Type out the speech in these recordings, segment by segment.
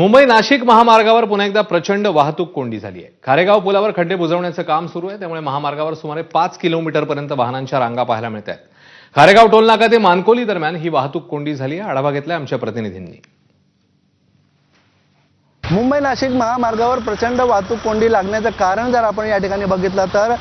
मुंबई नाशिक महामार्गावर पुन्हा एकदा प्रचंड वाहतूक कोंडी झाली आहे. खारेगाव पुलावर खड्डे बुजवण्याचं काम सुरू आहे. त्यामुळे महामार्गावर सुमारे पाच किलोमीटरपर्यंत वाहनांच्या रांगा पाहायला मिळत आहेत. खारेगाव टोलनाका ते मानकोली दरम्यान ही वाहतूक कोंडी झाली आहे. आढावा घेतलाय आमच्या प्रतिनिधींनी. मुंबई नाशिक महामार्गावर प्रचंड वाहतूक कोंडी लागण्याचं कारण जर आपण या ठिकाणी बघितलं तर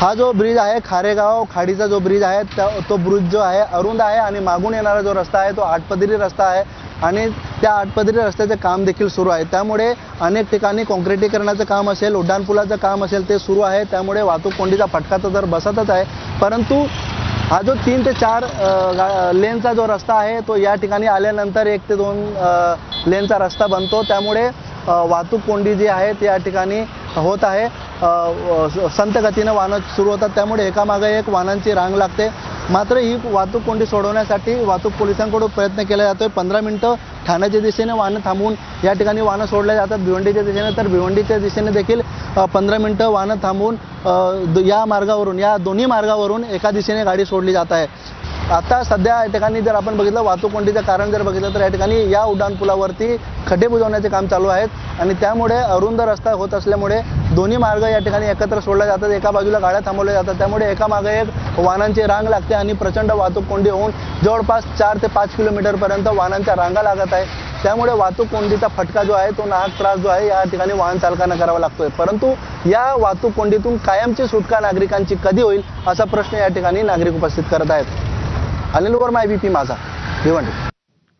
हा जो ब्रिज आहे खारेगाव खाडीचा जो ब्रिज आहे तो ब्रिज जो आहे अरुंद आहे आणि मागून येणारा जो रस्ता आहे तो आठपदरी रस्ता आहे. आणि त्या आठपदरी रस्त्याचे काम देखील सुरू आहे. त्यामुळे अनेक ठिकाणी कॉन्क्रिटीकरणाचं काम असेल उड्डाणपुलाचं काम असेल ते सुरू आहे. त्यामुळे वाहतूक कोंडीचा फटका तर बसतच आहे. परंतु हा जो तीन ते चार लेनचा जो रस्ता आहे तो या ठिकाणी आल्यानंतर एक ते दोन लेनचा रस्ता बनतो. त्यामुळे वाहतूक कोंडी जी आहे ती या ठिकाणी होत आहे. संत गतीनं वाहनं सुरू होतात. त्यामुळे एकामागे एक वाहनांची रांग लागते. मात्र ही वाहतूक कोंडी सोडवण्यासाठी वाहतूक पोलिसांकडून प्रयत्न केला जातोय. पंधरा मिनिटं ठाण्याच्या दिशेने वाहनं थांबवून या ठिकाणी वाहनं सोडल्या जातात. भिवंडीच्या दिशेने तर भिवंडीच्या दिशेने देखील पंधरा मिनिटं वाहनं थांबवून द- या मार्गावरून या दोन्ही मार्गावरून एका दिशेने गाडी सोडली जात आहे. आता सध्या या ठिकाणी जर आपण बघितलं वाहतूक कोंडीचं कारण जर बघितलं तर या ठिकाणी या उड्डाणपुलावरती खड्डे बुजवण्याचे काम चालू आहेत. आणि त्यामुळे अरुंद रस्ता होत असल्यामुळे दोन्ही मार्ग या ठिकाणी एकत्र सोडले जातात. एका बाजूला गाड्या थांबवल्या जातात. त्यामुळे एका मागे एक वाहनांची रांग लागते आणि प्रचंड वाहतूक कोंडी होऊन जवळपास चार ते पाच किलोमीटरपर्यंत वाहनांच्या रांगा लागत आहे त्यामुळे वाहतूक कोंडीचा फटका जो आहे तो नाहक त्रास जो आहे या ठिकाणी वाहन चालकांना करावा लागतोय. परंतु या वाहतूक कोंडीतून कायमची सुटका नागरिकांची कधी होईल असा प्रश्न या ठिकाणी नागरिक उपस्थित करत आहेत. अनिल वर माय बी पी माझा. भिवंडी